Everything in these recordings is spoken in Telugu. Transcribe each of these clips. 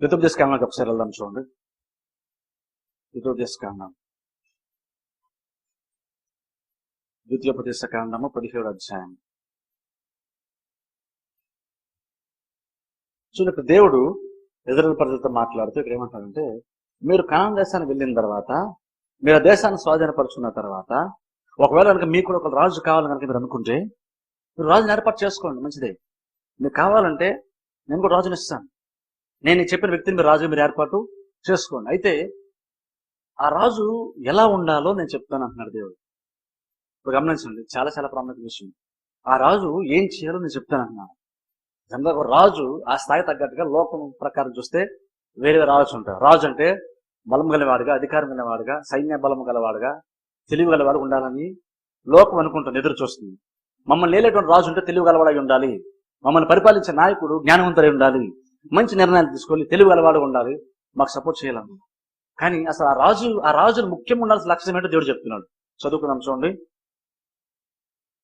ద్వితోపదేశ కాండానికి ఒకసారి వెళ్దాం చూడండి. ద్వితోపదేశ కాండం ద్వితీయోపదేశ కాండము పదిహేడు అధ్యాయం. చూడండి ఇక్కడ దేవుడు ఇజ్రాయల్ ప్రజలతో మాట్లాడుతూ ఇక్కడ ఏమంటాడంటే మీరు కానాన్ దేశానికి వెళ్ళిన తర్వాత మీరు ఆ దేశాన్ని స్వాధీనపరుచుకున్న తర్వాత ఒకవేళ కనుక మీకు కూడా ఒక రాజు కావాలని కనుక మీరు అనుకుంటే మీరు రాజుని ఏర్పాటు చేసుకోండి మంచిదే. మీకు కావాలంటే నేను కూడా రాజుని ఇస్తాను. నేను చెప్పిన వ్యక్తిని మీరు రాజు మీరు ఏర్పాటు చేసుకోండి. అయితే ఆ రాజు ఎలా ఉండాలో నేను చెప్తాను అంటున్నాడు దేవుడు. ఇప్పుడు గమనించండి చాలా చాలా ప్రాముఖ్య విషయం. ఆ రాజు ఏం చేయాలో నేను చెప్తాను అంటున్నాను జనరల్గా రాజు ఆ స్థాయి తగ్గట్టుగా లోకం ప్రకారం చూస్తే వేరే వేరే రాజు ఉంటారు. రాజు అంటే బలం గలవాడుగా అధికారం గలవాడుగా సైన్య బలం గలవాడుగా తెలివి గలవాడు ఉండాలని లోకం అనుకుంటుంది ఎదురు చూస్తుంది. మమ్మల్ని లేలేటువంటి రాజు ఉంటే తెలివి గలవాడై ఉండాలి. మమ్మల్ని పరిపాలించే నాయకుడు జ్ఞానవంతుడై ఉండాలి. మంచి నిర్ణయాలు తీసుకొని తెలుగు గలవాడు ఉండాలి. మాకు సపోర్ట్ చేయాలని కానీ అసలు ఆ రాజు ఆ రాజును ముఖ్యంగా ఉండాల్సిన లక్ష్యం ఏంటో దేవుడు చెప్తున్నాడు. చదువుకున్నాం చూడండి.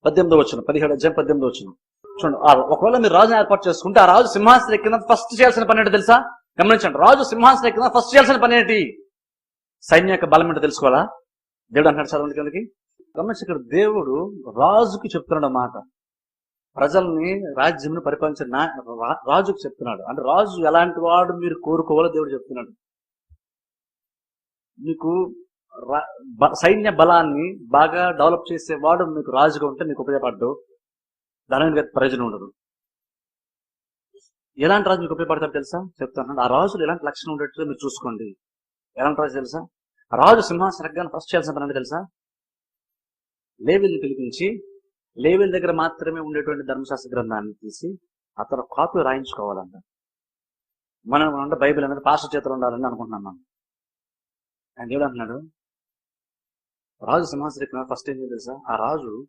పద్దెనిమిది వచ్చిన పదిహేడు అధ్యాయం పద్దెనిమిది వచ్చిన చూడండి ఒకవేళ మీరు రాజుని ఏర్పాటు చేసుకుంటే ఆ రాజు సింహాసనం ఎక్కిన ఫస్ట్ చేయాల్సిన పని ఏంటో తెలుసా? గమనించండి రాజు సింహాసనం ఎక్కిన ఫస్ట్ చేయాల్సిన పని ఏంటి? సైన్య యొక్క బలం ఏంటో తెలుసుకోవాలా? దేవుడు అంటున్నాడు చదవండి కిందకి గమనించి ఇక్కడ దేవుడు రాజుకి చెప్తున్నాడు మాట. ప్రజల్ని రాజ్యంను పరిపాలించిన రాజుకు చెప్తున్నాడు. అంటే రాజు ఎలాంటి వాడు మీరు కోరుకోవాలో దేవుడు చెప్తున్నాడు. మీకు రా- బ- సైన్య బలాన్ని బాగా డెవలప్ చేసేవాడు మీకు రాజుగా ఉంటే మీకు ఉపయోగపడ్డు. దాని ప్రయోజనం ఉండదు. ఎలాంటి రాజు మీకు ఉపయోగపడతారు తెలుసా? చెప్తాను ఆ రాజులు ఎలాంటి లక్షణం ఉండేట్టు మీరు చూసుకోండి. ఎలాంటి రాజు తెలుసా? రాజు సింహాసనగ్గాన్ని ఫస్ట్ చేయాల్సిన పని తెలుసా? లేవిల్ని పిలిపించి లేవిల్ దగ్గర మాత్రమే ఉండేటువంటి ధర్మశాస్త్ర గ్రంథాన్ని తీసి అతను కాపీ రాయించుకోవాలంట. మనం అంటే బైబిల్ అనేది పాస్టర్ చేతులు ఉండాలని అనుకుంటున్నాం మనం. ఆయన దేవుడు అంటున్నాడు? రాజు సింహాసనం ఫస్ట్ ఏం తెలుసా? ఆ రాజు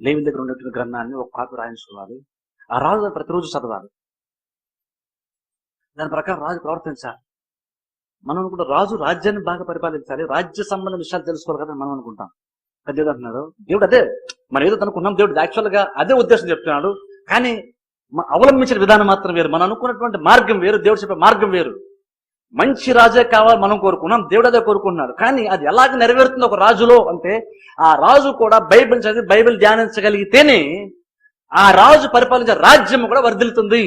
లేవి దగ్గర ఉండేటువంటి గ్రంథాన్ని ఒక కాపీ రాయించుకోవాలి. ఆ రాజు ప్రతిరోజు చదవాలి. దాని ప్రకారం రాజు ప్రవర్తించాలి. మనం కూడా రాజు రాజ్యాన్ని బాగా పరిపాలించాలి. రాజ్య సంబంధ విషయాలు తెలుసుకోవాలి కదా మనం అనుకుంటాం. అది దేవుడు అంటున్నాడు దేవుడు అదే మనం ఏదో అనుకున్నాం దేవుడు యాక్చువల్గా అదే ఉద్దేశం చెప్తున్నాడు. కానీ అవలంబించిన విధానం మాత్రం వేరు. మనం అనుకున్నటువంటి మార్గం వేరు దేవుడు చెప్పే మార్గం వేరు. మంచి రాజే కావాలి మనం కోరుకున్నాం దేవుడు అదే కోరుకున్నాడు కానీ అది ఎలాగ నెరవేరుతుంది ఒక రాజులో అంటే ఆ రాజు కూడా బైబిల్ చదివి బైబిల్ ధ్యానించగలిగితేనే ఆ రాజు పరిపాలించే రాజ్యం కూడా వర్ధిల్లుతుంది.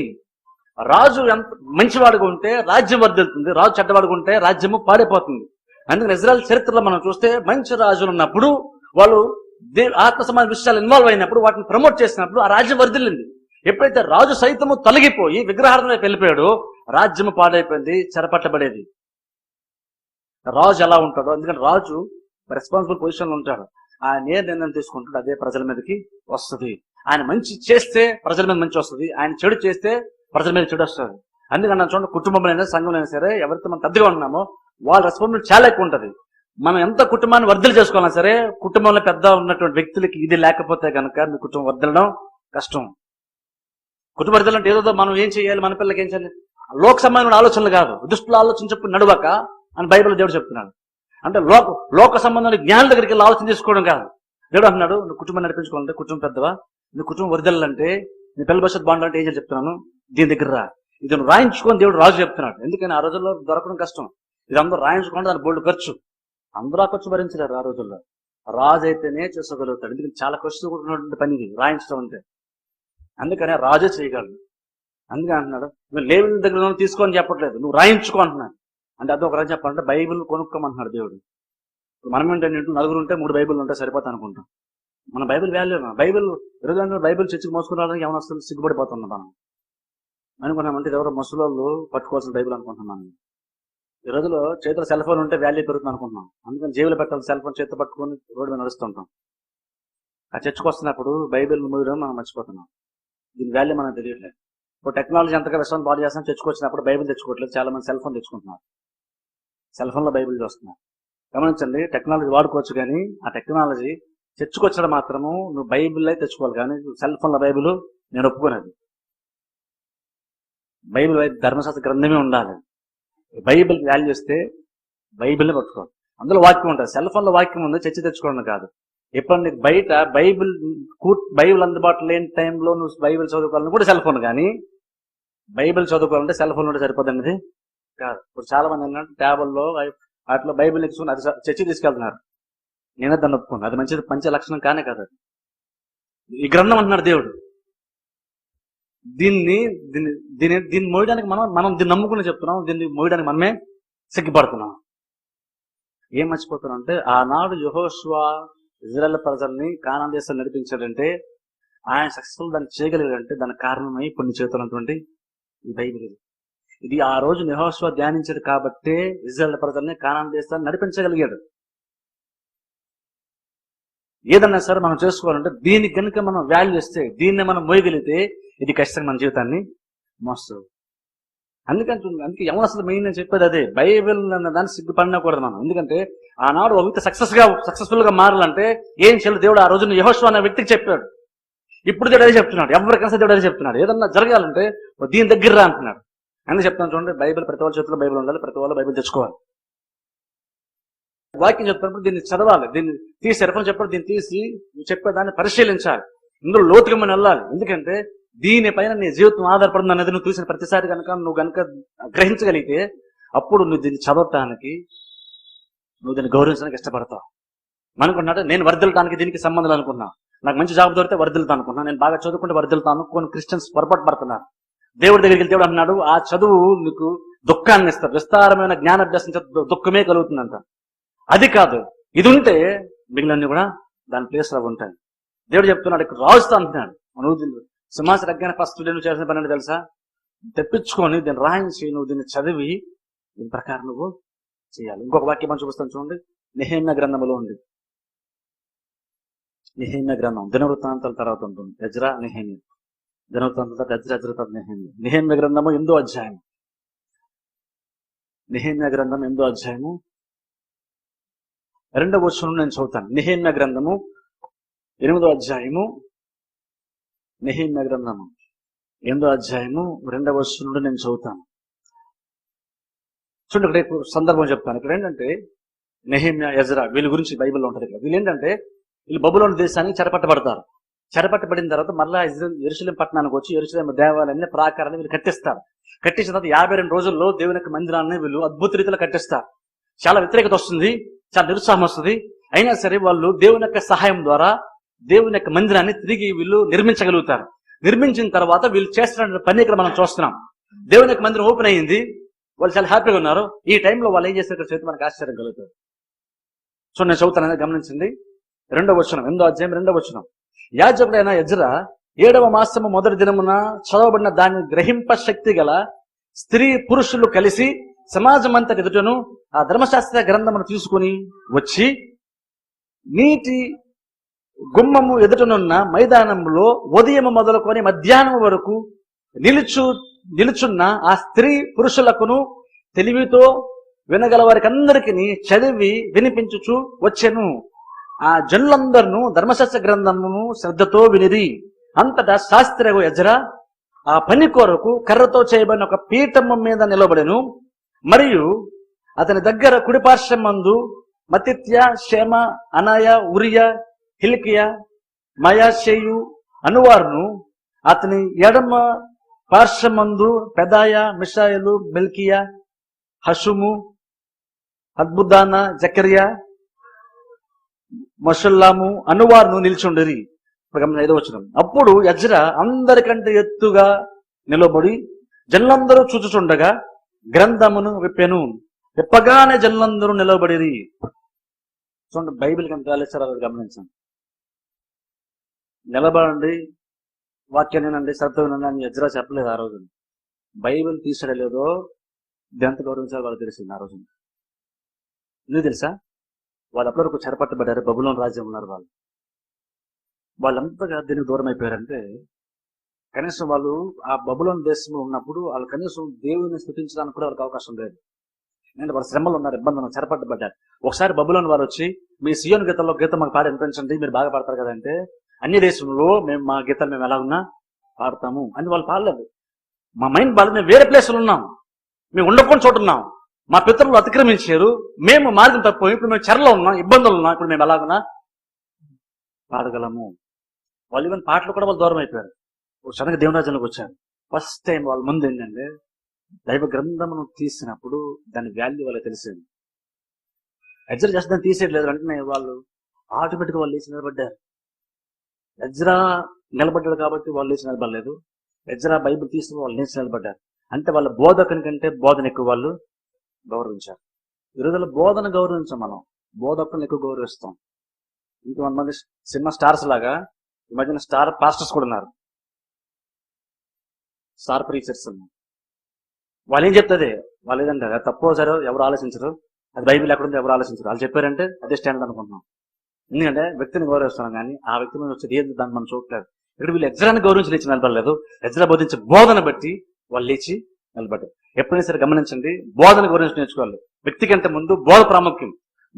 రాజు ఎంత మంచివాడుగా ఉంటే రాజ్యం వర్ధిల్తుంది రాజు చెడ్డవాడుగా ఉంటే రాజ్యము పాడైపోతుంది. అందుకని ఇజ్రాయల్ చరిత్రలో మనం చూస్తే మంచి రాజులు ఉన్నప్పుడు వాళ్ళు ఆత్మ సమాజ విషయాలు ఇన్వాల్వ్ అయినప్పుడు వాటిని ప్రమోట్ చేసినప్పుడు ఆ రాజ్యం వర్ధిల్లింది ఎప్పుడైతే రాజు సైతము తొలగిపోయి విగ్రహార్థం వెళ్ళిపోయాడో రాజ్యము పాడైపోయింది చెరపట్టబడేది. రాజు ఎలా ఉంటాడో ఎందుకంటే రాజు రెస్పాన్సిబుల్ పొజిషన్లో ఉంటాడు. ఆయన ఏ నిర్ణయం తీసుకుంటాడో అదే ప్రజల మీదకి వస్తుంది. ఆయన మంచి చేస్తే ప్రజల మీద మంచి వస్తుంది. ఆయన చెడు చేస్తే ప్రజల మీద చెడు వస్తుంది. అందుకని నా చూడండి కుటుంబంలో అయినా సంఘంలో అయినా సరే ఎవరితో మనం పెద్దగా ఉన్నామో వాళ్ళ రెస్పాన్సిబిలిటీ చాలా ఎక్కువ ఉంటుంది. మనం ఎంత కుటుంబాన్ని వర్ధలు చేసుకోవాలన్నా సరే కుటుంబంలో పెద్ద ఉన్నటువంటి వ్యక్తులకి ఇది లేకపోతే కనుక మీ కుటుంబం వర్ధలడం కష్టం. కుటుంబ వర్ధలు అంటే ఏదో మనం ఏం చేయాలి మన పిల్లలకి ఏం చేయాలి? లోక సంబంధమైన ఆలోచనలు కాదు. దుష్టుల ఆలోచన చెప్పి నడవక అని బైబిల్ దేవుడు చెప్తున్నాడు. అంటే లోక లోక సంబంధమైన జ్ఞానం దగ్గరికి వెళ్ళి ఆలోచన చేసుకోవడం కాదు. దేవుడు అంటున్నాడు నువ్వు కుటుంబం నడిపించుకోవాలంటే కుటుంబం పెద్దవా? నీ కుటుంబం వర్దలంటే నీ పిల్ల భవిష్యత్ బాగుండాలంటే ఏం చెప్తున్నాను? దీని దగ్గర రా. ఇది రాయించుకొని దేవుడు రాజు చెప్తున్నాడు. ఎందుకని? ఆ రోజుల్లో దొరకడం కష్టం. ఇది అందరూ రాయించుకోండి దాని బోల్డ్ ఖర్చు. అందరూ ఆ ఖర్చు భరించలేరు ఆ రోజుల్లో. రాజు అయితేనే చేసుకోగలుగుతాడు. ఎందుకంటే చాలా ఖర్చు కూడినటువంటి పని ఇది. రాయించడం అంటే అందుకనే రాజే చేయగలడు. అందుకే అంటున్నాడు నువ్వు దగ్గర తీసుకొని చెప్పట్లేదు. నువ్వు రాయించుకో అంటున్నాడు. అంటే అది ఒక రాజు చెప్పాలంటే బైబిల్ కొనుక్కోమంటున్నాడు దేవుడు. మనం ఏంటంటే నలుగురు ఉంటే మూడు బైబిల్ ఉంటే సరిపోతా అనుకుంటాం. మన బైబిల్ వాల్యూ బైబిల్ ఈరోజు బైబిల్ చర్చికి మోసుకుని రావడానికి ఏమైనా వస్తుంది సిగ్గుపడిపోతున్నాం మనం. అనుకున్నామంటే ఇది ఎవరో ముసలోళ్ళు పట్టుకోవాల్సిన బైబిల్ అనుకుంటున్నాం ఈ రోజులో చేతిలో సెల్ ఫోన్ ఉంటే వాల్యూ పెరుగుతుంది అనుకుంటున్నాం. అందుకని జీవులు పెట్టాలి సెల్ ఫోన్ చేతి పట్టుకొని రోడ్డు మీద నడుస్తుంటాం. ఆ చర్చకు వస్తున్నప్పుడు బైబిల్ మూయడం మనం మర్చిపోతున్నాం. దీని వాల్యూ మనకు తెలియట్లేదు. ఇప్పుడు టెక్నాలజీ ఎంతగా విశ్వం బాగా చేస్తాం చర్చకు వచ్చినప్పుడు బైబిల్ తెచ్చుకోవట్లేదు. చాలా మంది సెల్ ఫోన్ తెచ్చుకుంటున్నారు. సెల్ ఫోన్లో బైబిల్ చూస్తున్నారు. గమనించండి టెక్నాలజీ వాడుకోవచ్చు కానీ ఆ టెక్నాలజీ చర్చకొచ్చడం మాత్రము నువ్వు బైబిల్ అయితే తెచ్చుకోవాలి కానీ సెల్ ఫోన్లో బైబిల్ నేను ఒప్పుకోలేదు. బైబిల్ ధర్మశాస్త్ర గ్రంథమే ఉండాలి. బైబిల్ వాల్యూ ఇస్తే బైబిల్ పట్టుకోండి అందులో వాక్యం ఉంటుంది. సెల్ ఫోన్లో వాక్యం ఉంది చర్చ తెచ్చుకోవడం కాదు. ఇప్పుడు నీకు బయట బైబిల్ కూ- బైబిల్ అందుబాటులో లేని టైంలో నువ్వు బైబిల్ చదువుకోవాలని కూడా సెల్ ఫోన్ కానీ బైబిల్ చదువుకోవాలంటే సెల్ ఫోన్ ఉంటే సరిపోతుంది కాదు. ఇప్పుడు చాలా మంది ఏంటంటే ట్యాబుల్లో వాటిలో బైబిల్ ఎక్కించుకుని అది చర్చి తీసుకెళ్తున్నారు. నేనే దాన్ని ఒప్పుకోను. అది మంచిది మంచి లక్షణం కానే కాదు ఈ గ్రంథం అంటున్నాడు దేవుడు. దీన్ని దీన్ని దీన్ని దీన్ని మోయడానికి మనం మనం దీన్ని నమ్ముకుని చెప్తున్నాం. దీన్ని మోయడానికి మనమే సిగ్గుపడుతున్నాం. ఏం మర్చిపోతున్నాం అంటే ఆనాడు యహోష్వా ఇజ్రాయల్ ప్రజల్ని కానా దేశం నడిపించాడంటే ఆయన సక్సెస్ఫుల్ దాన్ని చేయగలిగాడంటే దానికి కారణమై కొన్ని చేతున్నటువంటి ఈ బైబిల్ ఇది. ఇది ఆ రోజు యెహోషువ ధ్యానించాడు కాబట్టే ఇజ్రాయల్ ప్రజల్ని కానా దేశాన్ని నడిపించగలిగాడు. ఏదన్నా సరే మనం చేసుకోవాలంటే దీనికి కనుక మనం వాల్యూ ఇస్తే దీన్ని మనం మోయగలిగితే ఇది ఖచ్చితంగా మన జీవితాన్ని మోస్తుంది. అందుకని అందుకే ఎవరు మెయిన్ నేను చెప్పేది అదే బైబిల్ అన్న దాన్ని సిగ్గుపడినకూడదు మనం. ఎందుకంటే ఆనాడు ఒక వ్యక్తి సక్సెస్గా సక్సెస్ఫుల్గా మారాలంటే ఏం చేయాలి దేవుడు ఆ రోజున యహోష్ అనే వ్యక్తికి చెప్పాడు. ఇప్పుడు దేవుడు అదే చెప్తున్నాడు ఎవరికైనా దేవుడు అదే చెప్తున్నాడు. ఏదన్నా జరగాలంటే దీని దగ్గర రా అంటున్నాడు. అందుకే చెప్తాను చూడండి బైబిల్ ప్రతి వాళ్ళ చేతిలో బైబిల్ ఉండాలి ప్రతి వాళ్ళు బైబిల్ తెచ్చుకోవాలి. వాక్యం చెప్తున్నప్పుడు దీన్ని చదవాలి. దీన్ని తీసి ఎరపని చెప్పడం దీన్ని తీసి నువ్వు చెప్పేదాన్ని పరిశీలించాలి. ఇందులో లోతుగా మనం వెళ్ళాలి. ఎందుకంటే దీనిపైన నీ జీవితం ఆధారపడింది అనేది నువ్వు చూసిన ప్రతిసారి కనుక నువ్వు కనుక గ్రహించగలిగితే అప్పుడు నువ్వు దీన్ని చదవటానికి నువ్వు దీన్ని గౌరవించడానికి ఇష్టపడతావు. అనుకున్నాడు నేను వర్దిలటానికి దీనికి సంబంధం అనుకున్నా నాకు మంచి జాబ్ దొరికితే వర్దిల్తా అనుకున్నా నేను బాగా చదువుకుంటే వర్దిల్తాను కొన్ని క్రిస్టియన్స్ పొరపాటు పడుతున్నారు దేవుడి దగ్గరికి వెళ్తే దేవుడు అన్నాడు ఆ చదువు నీకు దుఃఖాన్ని ఇస్తారు విస్తారమైన జ్ఞానాభ్యాసం చేత దుఃఖమే కలుగుతుందంట. అది కాదు. ఇది ఉంటే మిగిలినన్ని కూడా దాని ప్లేస్లో ఉంటాయి. దేవుడు చెప్తున్నాడు ఇక్కడ రాజుతా అంటున్నాడు. నువ్వు సింహాసన అజ్ఞాన ఫస్ట్ నువ్వు చేసిన పని తెలుసా? తెప్పించుకొని దీన్ని రాయించి నువ్వు దీన్ని చదివి దీని ప్రకారం నువ్వు చేయాలి. ఇంకొక వాక్యం మనం చూపిస్తాను చూడండి. నిహేమ్య గ్రంథములో ఉంది. నిహేమ్య గ్రంథం. దినవృత్తాంతాల తర్వాత ఉంటుంది. గజ్రా నిహేమ్య. దినవృత్తాంతాల తర్వాత యజ్రా యజ్రా తర్వాత నిహేమ్య. నిహేమ్య గ్రంథము ఎందో అధ్యాయం నిహేమ్య గ్రంథం ఎందో అధ్యాయము? రెండవ వచనం నేను చదువుతాను. నిహేమ్య గ్రంథము ఎనిమిదో అధ్యాయము. నిహేమ్య గ్రంథము ఎనిమిదో అధ్యాయము రెండవ వచనం నుండి నేను చదువుతాను. చూడండి ఇక్కడ ఇప్పుడు సందర్భం చెప్తాను. ఇక్కడ ఏంటంటే నెహిమ్యా ఎజరా వీళ్ళ గురించి బైబిల్లో ఉంటుంది ఇక్కడ. వీళ్ళు ఏంటంటే వీళ్ళు బబులోని దేశానికి చెరపట్టబడతారు. చెరపట్టబడిన తర్వాత మళ్ళా ఇజ్రాయెల్ ఎరుసలేం పట్టణానికి వచ్చి ఎరుసలేం దేవాలయాన్ని ప్రాకారాన్ని వీళ్ళు కట్టిస్తారు. కట్టించిన తర్వాత యాభై రెండు రోజుల్లో దేవుని యొక్క మందిరాన్ని వీళ్ళు అద్భుత రీతిలో కట్టిస్తారు. చాలా వ్యతిరేకత వస్తుంది. చాలా నిరుత్సాహం వస్తుంది. అయినా సరే వాళ్ళు దేవుని యొక్క సహాయం ద్వారా దేవుని యొక్క మందిరాన్ని తిరిగి వీళ్ళు నిర్మించగలుగుతారు. నిర్మించిన తర్వాత వీళ్ళు చేస్తున్న పని ఇక్కడ మనం చూస్తున్నాం. దేవుని యొక్క మందిరం ఓపెన్ అయ్యింది వాళ్ళు చాలా హ్యాపీగా ఉన్నారు. ఈ టైంలో వాళ్ళు ఏం చేస్తారు చేతి మనకు ఆశ్చర్యం కలుగుతుంది. సో నేను చదువుతానని గమనించండి. రెండవ వచనం ఎందో అధ్యాయం రెండవ వచనం. యాజకుడైన ఎజ్రా ఏడవ మాసము మొదటి దినమున చదవబడిన దాన్ని గ్రహింప శక్తి గల స్త్రీ పురుషులు కలిసి సమాజం అంతటి ఎదుటను ఆ ధర్మశాస్త్ర గ్రంథమును తీసుకుని వచ్చి నీటి గుమ్మము ఎదుటనున్న మైదానంలో ఉదయం మొదలుకొని మధ్యాహ్నం వరకు నిలుచు నిలుచున్న ఆ స్త్రీ పురుషులకును తెలివితో వినగల వారికి అందరికి చదివి వినిపించుచు వచ్చెను. ఆ జనులందరూ ధర్మశాస్త్ర గ్రంథమును శ్రద్ధతో వినిరి. అంతటా శాస్త్రగు ఎజర ఆ పని కొరకు కర్రతో చేయబడిన ఒక పీఠము మీద నిలబడెను. మరియు అతని దగ్గర కుడిపార్శ్వమందు మతిత్య క్షేమ అనయ ఉరియ హిల్కియ మయాషేయు అనువారును. అతని ఎడమ పార్శ్వమందు పెదాయ మిషాయలు మిల్కియా హషుము అద్భుతాన జకరియా మషుల్లాము అనువారును నిల్చుండరి. ఐదో వచ్చిన అప్పుడు యజ్ర అందరికంటే ఎత్తుగా నిలబడి జనులందరూ చూచుచుండగా గ్రంథమును విప్పెను. విప్పగానే జనులందరూ నిలబడిరి చూడండి బైబిల్ కంటే ఆలోచన గమనించండి. నిలబడండి వాక్యం వినండి శ్రద్ధ వినండి అని ఎజ్రా చెప్పలేదు ఆ రోజు బైబిల్ తీసుకెళ్ళలేదో ఎంత గౌరవించాలో వాళ్ళు తెలిసింది ఆ రోజు ఎందుకు తెలుసా? వాళ్ళు అప్పటివరకు చెరపట్టబడ్డారు? బబులోన్ రాజ్యం ఉన్నారు వాళ్ళు. వాళ్ళంతగా దీనికి దూరం అయిపోయారంటే కనీసం వాళ్ళు ఆ బబులోన్ దేశంలో ఉన్నప్పుడు వాళ్ళు కనీసం దేవుని స్థుతించడానికి కూడా వాళ్ళకి అవకాశం లేదు. నేను వాళ్ళ శ్రమలు ఉన్నారు ఇబ్బంది చెరపట్టబడ్డారు ఒకసారి బబులోని వారు వచ్చి మీ సియోన్ గీతంలో గీతం మాకు పాడి అనిపించండి మీరు బాగా పాడతారు కదంటే అన్ని దేశంలో మేము మా గీతాలు మేము ఎలా ఉన్నా పాడతాము అని వాళ్ళు పాడలేదు. మా మైండ్ బాధ మేము వేరే ప్లేస్లో ఉన్నాం. మేము ఉండకుండా చోటు ఉన్నాం. మా పితరులు అతిక్రమించారు. మేము మార్గం తప్పిపోయి. ఇప్పుడు మేము చెరలో ఉన్నాం ఇబ్బందులు ఉన్నాం. ఇప్పుడు మేము ఎలాగున్నా పాడగలము. వాళ్ళు ఈవెన్ పాటలు కూడా వాళ్ళు దూరం అయిపోయారు. ఒక సడన్గా దేవుని రాజ్యంలోకి వచ్చారు. ఫస్ట్ టైం వాళ్ళ ముందు ఏంటంటే దైవ గ్రంథమును తీసినప్పుడు దాని వాల్యూ వాళ్ళకి తెలిసింది. ఎజ్రా జస్ట్ దాన్ని తీసేయట్లేదు వెంటనే వాళ్ళు ఆటోమేటిక్ వాళ్ళు లేచి నిలబడ్డారు. ఎజ్రా నిలబడ్డాడు కాబట్టి వాళ్ళు లేచి నిలబడలేదు. ఎజ్రా బైబిల్ తీసుకుని వాళ్ళు లేచి నిలబడ్డారు. అంటే వాళ్ళ బోధకుని కంటే బోధన ఎక్కువ వాళ్ళు గౌరవించారు. ఈరోజు బోధన గౌరవించాం మనం. బోధకులను ఎక్కువ గౌరవిస్తాం. ఇంకా కొంతమంది సినిమా స్టార్స్ లాగా ఈ మధ్యన స్టార్ పాస్టర్స్ కూడా ఉన్నారు. స్టార్ ప్రీచర్స్ ఉన్నారు వాళ్ళు ఏం చెప్తుంది? వాళ్ళు ఏదంటే అది తప్పో సరే ఎవరు ఆలోచించరు? అది బైబిల్ ఎక్కడుందో ఎవరు ఆలోచించరు? వాళ్ళు చెప్పారంటే అదే స్టాండర్డ్ అనుకుంటున్నాం. ఎందుకంటే వ్యక్తిని గౌరవిస్తున్నాం కానీ ఆ వ్యక్తి మీద వచ్చేది ఏది దాన్ని మనం చూడలేదు ఇక్కడ వీళ్ళు ఎజ్రాని గౌరవించి లేచి నిలబడలేదు. ఎజ్రా బోధించే బోధన బట్టి వాళ్ళు లేచి నిలబడ్డారు. ఎప్పుడైనా సరే గమనించండి బోధన గౌరవించి నేర్చుకోవాలి. వ్యక్తి కంటే ముందు బోధ ప్రాముఖ్యం.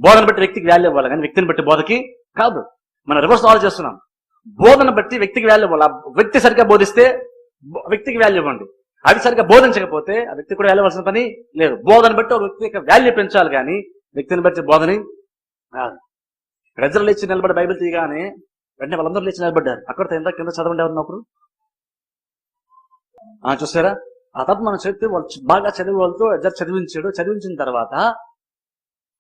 బోధన బట్టి వ్యక్తికి వాల్యూ ఇవ్వాలి కానీ వ్యక్తిని బట్టి బోధకి కాదు. మనం రివర్స్ ఆల్ చేస్తున్నాం. బోధన బట్టి వ్యక్తికి వాల్యూ ఇవ్వాలి. వ్యక్తి సరిగ్గా బోధిస్తే వ్యక్తికి వాల్యూ ఇవ్వండి. అవి సరిగ్గా బోధించకపోతే ఆ వ్యక్తి కూడా వెళ్ళవలసిన పని లేదు. బోధన బట్టి ఒక వ్యక్తి యొక్క వాల్యూ పెంచాలి కానీ వ్యక్తిని బట్టి బోధని కాదు ప్రజలు లేచి నిలబడి బైబిల్ తీయగానే వెంటనే వాళ్ళందరూ లేచి నిలబడ్డారు. అక్కడ ఎంత కింద చదవండి ఎవరు ఉన్నప్పుడు ఆ చూసారా? ఆ తర్వాత మనం చదివితే వాళ్ళు బాగా చదివి వాళ్ళతో చదివించాడు. చదివించిన తర్వాత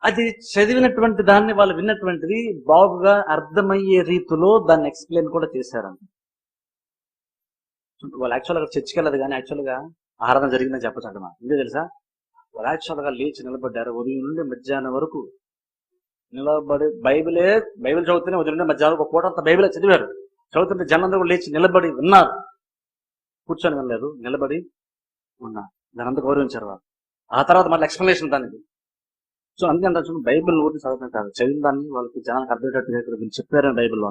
అది చదివినటువంటి దాన్ని వాళ్ళు విన్నటువంటిది బాగుగా అర్థమయ్యే రీతిలో దాన్ని ఎక్స్ప్లెయిన్ కూడా చేశారంట. వాళ్ళు యాక్చువల్గా చర్చికి వెళ్ళదు కానీ యాక్చువల్గా ఆరాధన జరిగిందని చెప్పచ్చు అంట ఎందుకు తెలుసా? వాళ్ళు యాక్చువల్గా లేచి నిలబడ్డారు. ఉదయం నుండి మధ్యాహ్నం వరకు నిలబడి బైబిలే బైబిల్ చదువుతూనే ఉదయం నుండి మధ్యాహ్నం వరకు ఒక పూట అంతా బైబిలే చదివారు. చదువుతుంటే జనందరూ కూడా లేచి నిలబడి విన్నారు కూర్చొని వినలేదు. నిలబడి ఉన్నారు. దాని గౌరవించారు వాళ్ళు. ఆ తర్వాత మళ్ళీ ఎక్స్ప్లెనేషన్ దానికి సో అందుకే చూడండి బైబిల్ ఊరికి చదవడం కాదు. చదివిన దాన్ని వాళ్ళకి జనానికి అర్థమయ్యేటట్టుగా ఇక్కడ వీళ్ళు చెప్పారని బైబిల్లో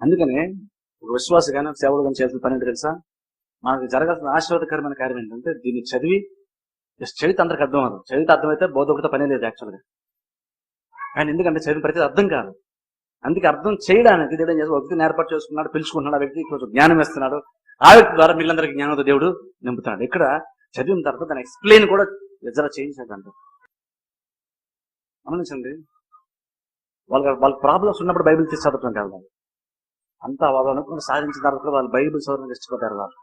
అందుకనే ఒక విశ్వాస కానీ సేవలు కానీ చేసిన పని ఏంటో తెలుసా? మనకి జరగాల్సిన ఆశీర్వాదకరమైన కార్యం ఏంటంటే దీన్ని చదివి చరిత్ర అందరికి అర్థం అవ్వదు. చదివితే అర్థమైతే బోధకుడితో పని లేదు యాక్చువల్గా. కానీ ఎందుకంటే చదివిన ప్రతి అర్థం కాదు. అందుకే అర్థం చేయడానికి దేవుడు ఏం చేస్తాడు? వ్యక్తిని ఏర్పాటు చేసుకున్నాడు పిలుచుకుంటున్నాడు ఆ వ్యక్తి కొంచెం జ్ఞానం ఇస్తున్నాడు. ఆ వ్యక్తి ద్వారా మిగిలినందరికీ జ్ఞానంతో దేవుడు నింపుతున్నాడు. ఇక్కడ చదివిన తర్వాత దాన్ని ఎక్స్ప్లెయిన్ కూడా ఎజరా చేయించాడంట. గమనించండి. వాళ్ళ వాళ్ళ ప్రాబ్లమ్స్ ఉన్నప్పుడు బైబిల్ తీసి చదవటం కాదు. అంతా వాళ్ళు అనుకుని సాధించిన తర్వాత వాళ్ళు బైబిల్ చదవడానికి ఇష్టపడ్డారు వాళ్ళు.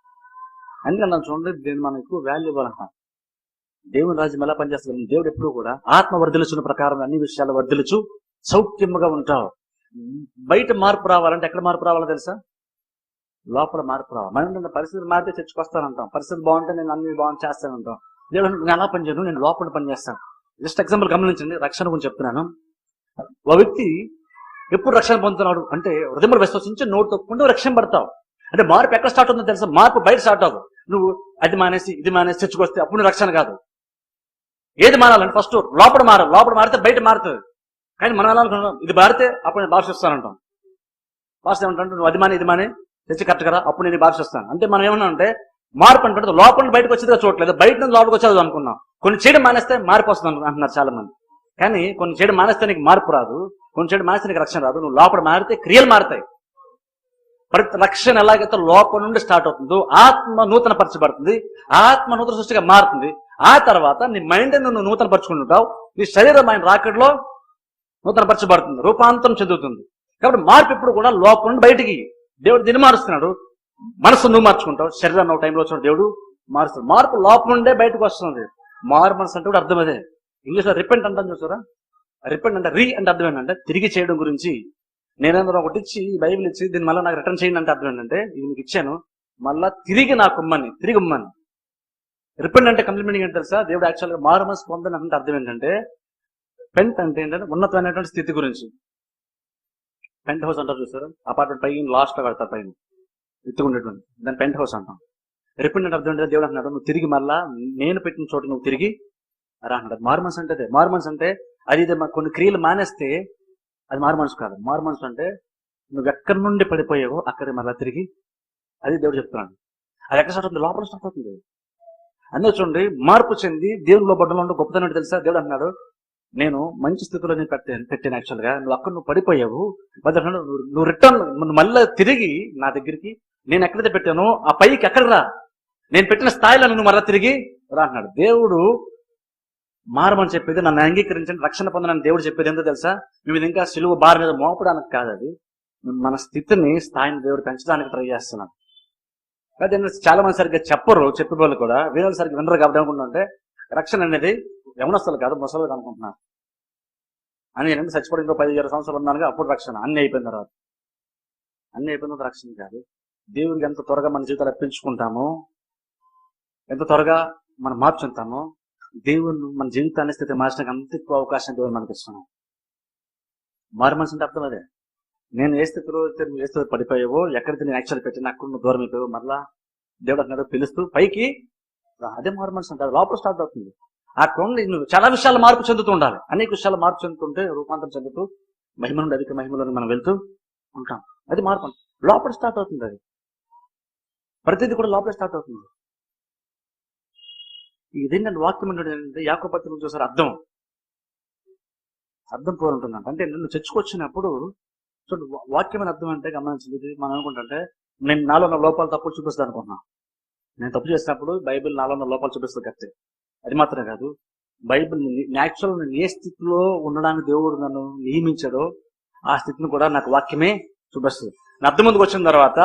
అందుకని నన్ను చూడండి దీన్ని మనం ఎక్కువ వాల్యూ ఇవ్వాలంటాం. దేవుని రాజ్యం ఎలా పనిచేస్తుంది? దేవుడు ఎప్పుడు కూడా ఆత్మ వర్ధిలుచున్న ప్రకారం అన్ని విషయాలు వర్ధిలుచు సౌఖ్యముగా ఉంటావు. బయట మార్పు రావాలంటే ఎక్కడ మార్పు రావాలో తెలుసా? లోపల మార్పు రావాలి. మనం పరిస్థితి మారితే చర్చకొస్తానంటాం పరిస్థితి బాగుంటే నేను అన్ని బాగుంది చేస్తానంటాం. దేవుడు నేను ఎలా పని చేయను నేను లోపల పని చేస్తాను జస్ట్ ఎగ్జాంపుల్ గమనించండి రక్షణ గురించి చెప్తున్నాను. ఒక వ్యక్తి ఎప్పుడు రక్షణ పొందుతున్నాడు? అంటే హృదయం విశ్వసించి నోటు తొక్కుండా రక్షణ పడతావు. అంటే మార్పు ఎక్కడ స్టార్ట్ అవుతుందో తెలుసా? మార్పు బయట స్టార్ట్ అవ్వదు. నువ్వు అది మానేసి ఇది మానేసి చర్చకొస్తే అప్పుడు నువ్వు రక్షణ కాదు. ఏది మారాలంటే ఫస్ట్ లోపల మారాలి. లోపల మారితే బయట మారుతుంది. కానీ మనం ఎలా అనుకుంటాం ఇది మారితే అప్పుడు నేను భాష ఇస్తానంటాం భాష నువ్వు అది మానే ఇది మానే తెచ్చి కరెక్ట్ కదా అప్పుడు నేను భాష అంటే మనం ఏమన్నా అంటే మార్పు అంటే లోపల బయటకు వచ్చేదిగా చూడలేదు బయట నుంచి లోపలికి వచ్చేది అనుకున్నాం. కొన్ని చేయడం మానేస్తే మార్పు వస్తుంది అంటున్నారు చాలా మంది కానీ కొన్ని చేయడం మానేస్తే నీకు మార్పు రాదు. కొంచెం చేయడం నీకు రక్షణ రాదు. నువ్వు లోపల మారితే క్రియలు మారుతాయి. ప్రతి రక్షణ ఎలాగైతే లోపల నుండి స్టార్ట్ అవుతుందో ఆత్మ నూతన పరచబడుతుంది ఆత్మ నూతన సృష్టిగా మారుతుంది. ఆ తర్వాత నీ మైండ్ నువ్వు నూతన పరుచుకుంటుంటావు నీ శరీరం ఆయన రాకెట్లో నూతన పరచబడుతుంది రూపాంతరం చెందుతుంది. కాబట్టి మార్పు ఇప్పుడు కూడా లోపల నుండి బయటికి దేవుడు దీన్ని మారుస్తున్నాడు. మనసు నువ్వు మార్చుకుంటావు. శరీరం ఒక టైంలో వచ్చిన దేవుడు మారుస్తాడు. మార్పు లోపల నుండే బయటకు వస్తుంది. మారు మనసు అంటే కూడా అర్థం అదే. ఇంగ్లీష్ రిపెంట్ అంటాను చూసారా? రిపెంట్ అంటే రీ అంటే అర్థం ఏంటంటే తిరిగి చేయడం గురించి. నేనేందో ఒకటి ఇచ్చి బైబిల్ ఇచ్చి దీన్ని మళ్ళీ నాకు రిటర్న్ చేయండి అంటే అర్థం ఏంటంటే ఇది మీకు ఇచ్చాను. మళ్ళా తిరిగి నాకు ఉమ్మని తిరిగి ఉమ్మని రిపెంట్ అంటే కంప్లిమెంటింగ్ ఏంటి తెలుసా? దేవుడు యాక్చువల్గా మారు మనసు పొందని అంటే అర్థం ఏంటంటే పెంట్ అంటే ఏంటంటే ఉన్నతమైనటువంటి స్థితి గురించి. పెంట్ హౌస్ అంటారు చూసారు? అపార్ట్మెంట్ పైన లాస్ట్లో కడతారు పైన. ఎత్తుకుండేటువంటి. దాన్ని పెంట్ హౌస్ అంటాం. రిపెంట్ అంటే అర్థం ఏంటంటే దేవుడు అంటున్నాడు నువ్వు తిరిగి మళ్ళా నేను పెట్టిన చోట నువ్వు తిరిగి రా అంటారు మారు మనసు అంటే అదే. మారు మనసు అంటే అది ఇది కొన్ని క్రియలు మానేస్తే అది మారు మనసు కాదు. మారు మనసు అంటే నువ్వు ఎక్కడి నుండి పడిపోయావో అక్కడ మరలా తిరిగి అది దేవుడు చెప్తున్నాడు. అది ఎక్కడ స్టార్ట్ అవుతుంది లోపల స్టార్ట్ అవుతుంది అందులో చూడండి మార్పు చెంది దేవుడిలో బొడ్డలో ఉండే గొప్పతనం తెలుసా? దేవుడు అన్నాడు నేను మంచి స్థితిలో నేను పెట్టాను పెట్టాను యాక్చువల్గా నువ్వు అక్కడ నువ్వు పడిపోయావు. మొదటి నువ్వు- నువ్వు రిటర్న్ నువ్వు మళ్ళీ తిరిగి నా దగ్గరికి నేను ఎక్కడైతే పెట్టానో ఆ పైకి ఎక్కడ రా? నేను పెట్టిన స్థాయిలో నువ్వు మళ్ళీ తిరిగి రా అన్నాడు దేవుడు మారమని చెప్పేది నన్ను అంగీకరించండి రక్షణ పొందనని దేవుడు చెప్పేది ఏంటో తెలుసా? మేము ఇది ఇంకా సిలువ బారి మీద మోపడానికి కాదు అది. మన స్థితిని స్థాయిని దేవుడు పెంచడానికి ట్రై చేస్తున్నాడు. అదే చాలా మంది సరిగ్గా చెప్పరు చెప్పే వాళ్ళు కూడా. వీళ్ళు సరిగ్గా వినరు కాబట్టి అనుకుంటుంటే రక్షణ అనేది యవనస్తులు కాదు ముసలు అనుకుంటున్నారు అని నేను చచ్చిపోవడం ఇంకో పది ఇరవై సంవత్సరాలు ఉన్నాను అప్పుడు రక్షణ అన్ని అయిపోయిన తర్వాత. అన్ని అయిపోయిన తర్వాత రక్షణ కాదు. దేవుడికి ఎంత త్వరగా మన జీవితాలు అర్పించుకుంటామో ఎంత త్వరగా మనం మార్చుంటామో దేవుడు మన జీవితాన్ని స్థితి మార్చడానికి అంత ఎక్కువ అవకాశం దేవుడు మనకు ఇస్తున్నాం మారు మనసు అంటే అర్థం అదే. నేను ఏ స్థితిలో నువ్వు ఏ స్థితిలో పడిపోయావో ఎక్కడైతే నేను యాక్చువల్ పెట్టిన అక్కడ నువ్వు దూరం అయిపోయావు మరలా దేవుడు అన్నాడు పిలుస్తూ పైకి అదే మారు మనసు అంటే లోపల స్టార్ట్ అవుతుంది. ఆ కొండ నువ్వు చాలా విషయాలు మార్పు చెందుతూ ఉండాలి. అనేక విషయాలు మార్పు చెందుతుంటే రూపాంతరం చెందుతూ మహిమ నుండి అధిక మహిమలోని మనం వెళ్తూ ఉంటాం. అది మార్పు. లోపల స్టార్ట్ అవుతుంది అది. ప్రతిదీ కూడా లోపల స్టార్ట్ అవుతుంది. ఇదేంటంటే వాక్యం ఏంటంటే యాకోపత్రిక చూసారు అర్థం. అర్థం పోరుంటుందంట అంటే నన్ను చర్చకొచ్చినప్పుడు చూడు వాక్యమైన అర్థం అంటే గమనించింది మనం అనుకుంటుంటే నేను నాలో ఉన్న లోపాలు తప్పులు చూపిస్తాను అనుకున్నా నేను తప్పు చేసినప్పుడు బైబిల్ నాలో ఉన్న లోపాలు చూపిస్తుంది కరెక్టే. అది మాత్రమే కాదు. బైబిల్ న్యాచురల్ నేను ఏ స్థితిలో ఉండడానికి దేవుడు నన్ను నియమించాడో ఆ స్థితిని కూడా నాకు వాక్యమే చూపిస్తుంది. నా అర్థం ముందుకు వచ్చిన తర్వాత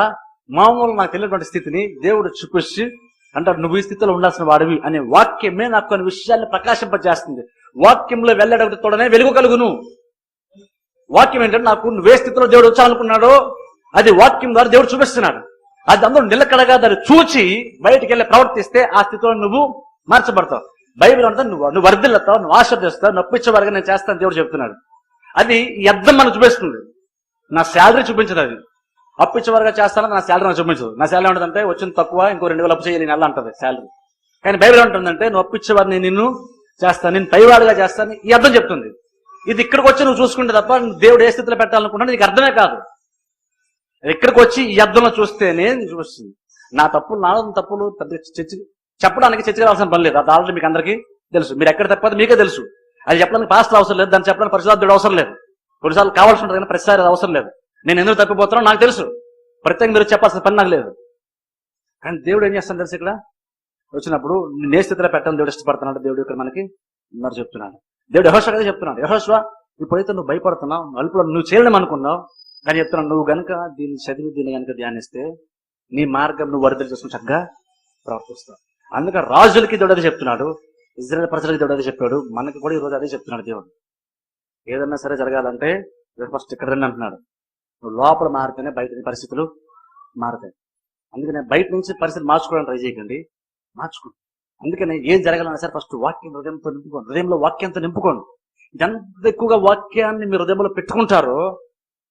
మామూలు నాకు తెలియనటువంటి స్థితిని దేవుడు చూపించి అంటారు నువ్వు ఈ స్థితిలో ఉండాల్సిన వాడివి అనే వాక్యమే నాకు కొన్ని విషయాన్ని ప్రకాశింపజేస్తుంది. వాక్యంలో వెళ్ళడం తోడనే వెలుగు కలుగును వాక్యం ఏంటంటే నాకు నువ్వే స్థితిలో దేవుడు వచ్చాలనుకున్నాడో అది వాక్యం ద్వారా దేవుడు చూపిస్తున్నాడు. అది అందరూ నిలకడగా దాన్ని చూచి బయటికి వెళ్ళి ప్రవర్తిస్తే ఆ స్థితిలో నువ్వు మార్చబడతావు. బైబిల్ అంతా నువ్వు నువ్వు వర్ధిల్లతావు నువ్వు ఆశ్రదిస్తావు నొప్పించేవారుగా నేను చేస్తాను దేవుడు చెప్తున్నాడు. అది ఈ అర్థం మనం చూపిస్తుంది. నా శాలరీ చూపించదు అది. అప్పు ఇచ్చేవారుగా చేస్తాను నా శాలరీ నాకు చూపించదు. నా శాలరీ ఉంటుందంటే వచ్చిన తక్కువ ఇంకో రెండు వేలు అప్పు చేయాలి నెల అంటది శాలరీ. కానీ బైబిల్ ఉంటుందంటే నువ్వు అప్పు ఇచ్చేవారిని నిన్ను చేస్తాను నేను పైవాడుగా చేస్తాను ఈ అర్థం చెప్తుంది. ఇది ఇక్కడికి వచ్చి నువ్వు చూసుకుంటే తప్ప దేవుడు ఏ స్థితిలో పెట్టాలనుకుంటా నీకు అర్థమే కాదు. ఇక్కడికి వచ్చి ఈ అర్థంలో చూస్తేనే చూస్తుంది నా తప్పులు నా తప్పులు చర్చి చెప్పడానికి చర్చ రావాల్సిన పని లేదు. అది ఆల్రెడీ మీకు అందరికీ తెలుసు. మీరు ఎక్కడ తప్పదు మీకే తెలుసు. అది చెప్పడానికి పాస్టర్ అవసరం లేదు దాన్ని చెప్పడానికి పరిశుద్ధార్థుడు అవసరం లేదు. కొన్నిసార్లు కావాల్సి ఉంటుంది కానీ ప్రతిసారి అది అవసరం లేదు. నేను ఎందుకు తప్పిపోతున్నానో నాకు తెలుసు. ప్రత్యేకంగా మీరు చెప్పాల్సిన పని నాకు లేదు. కానీ దేవుడు ఏం చేస్తాను తెలుసు ఇక్కడ? వచ్చినప్పుడు నే స్థితిలో పెట్టడం దేవుడు ఇష్టపడుతున్నాడు దేవుడు ఇక్కడ మనకి ఉన్నారు చెప్తున్నాడు. దేవుడు యహోష కదా చెప్తున్నాడు. యహోశ్వ ఇప్పుడైతే నువ్వు భయపడుతున్నావు అల్పులో నువ్వు చేయలేం అనుకున్నావు. కానీ చెప్తున్నావు నువ్వు గనుక దీన్ని చదివి దీన్ని గనుక ధ్యానిస్తే నీ మార్గం నువ్వు వరదలు చేసుకుని చక్కగా ప్రవర్తిస్తావు. అందుకని రాజులకి దేవుడు అదే చెప్తున్నాడు ఇజ్రాయల్ ప్రజలకి దేవుడు అదే చెప్పాడు మనకి కూడా ఈరోజు అదే చెప్తున్నాడు దేవుడు. ఏదన్నా సరే జరగాలంటే ఫస్ట్ ఇక్కడ రండి అంటున్నాడు. నువ్వు లోపల మారితేనే బయట పరిస్థితులు మారుతాయి. అందుకనే బయట నుంచి పరిస్థితి మార్చుకోవడానికి ట్రై చేయకండి. మార్చుకోండి అందుకనే ఏం జరగాలన్నా సరే ఫస్ట్ వాక్యం హృదయంతో నింపుకోండి. హృదయంలో వాక్యంతో నింపుకోండి. ఎంత ఎక్కువగా వాక్యాన్ని మీ హృదయంలో పెట్టుకుంటారో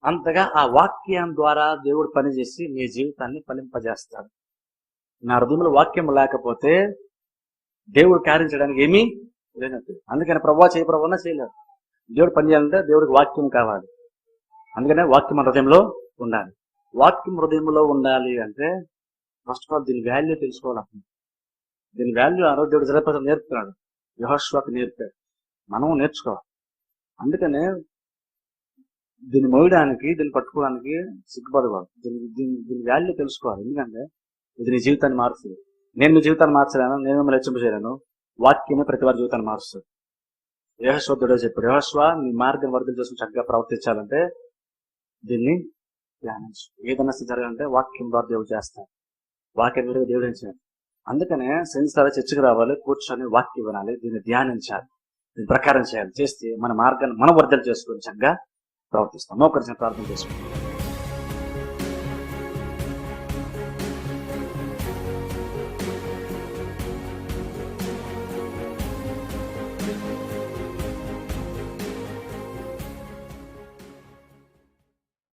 అంతగా ఆ వాక్యం ద్వారా దేవుడు పనిచేసి మీ జీవితాన్ని ఫలింపజేస్తాడు. నా హృదయంలో వాక్యం లేకపోతే దేవుడు కార్యం చేయడానికి ఏమీ లేనట్టు అందుకని ప్రభావ చేయ ప్రభావ చేయలేదు. దేవుడు పని చేయాలంటే దేవుడికి వాక్యం కావాలి. అందుకనే వాక్యం హృదయంలో ఉండాలి. వాక్యం హృదయంలో ఉండాలి అంటే ఫస్ట్ ఆఫ్ ఆల్ దీని వాల్యూ తెలుసుకోవాలి దీని వాల్యూ ఆ రోజు నేర్పుతున్నాడు. యహోశ్వాకి నేర్పాడు. మనం నేర్చుకోవాలి. అందుకనే దీన్ని మోయడానికి దీన్ని పట్టుకోవడానికి సిగ్గుపడకూడదు. దీని దీని దీని వాల్యూ తెలుసుకోవాలి. ఎందుకంటే ఇది నీ జీవితాన్ని మారుస్తుంది. నేను మీ జీవితాన్ని మార్చలేను నేను మిమ్మల్ని హెచ్చింపు చేయలేను వాక్యమే ప్రతి వారి జీవితాన్ని మారుస్తుంది. యహస్వద్ధుడే చెప్పాడు. యహస్వ నీ మార్గం వరదలు చేసుకుని చక్కగా ప్రవర్తించాలంటే దీన్ని ధ్యానించు ఏదైనా జరగాలంటే వాక్యం ద్వారా దేవుడు చేస్తాడు. వాక్యం ద్వారా దేవుడు చేయాలి? అందుకనే సెన్సార్ చర్చకు రావాలి కూర్చొని వాక్యం వినాలి దీన్ని ధ్యానించాలి. దీని ప్రకారం చేయాలి. చేస్తే మన మార్గాన్ని మనం వర్ధలు చేసుకొని చక్కగా ప్రవర్తిస్తాం. మోకరిసిన ప్రార్థన చేసుకుంటాం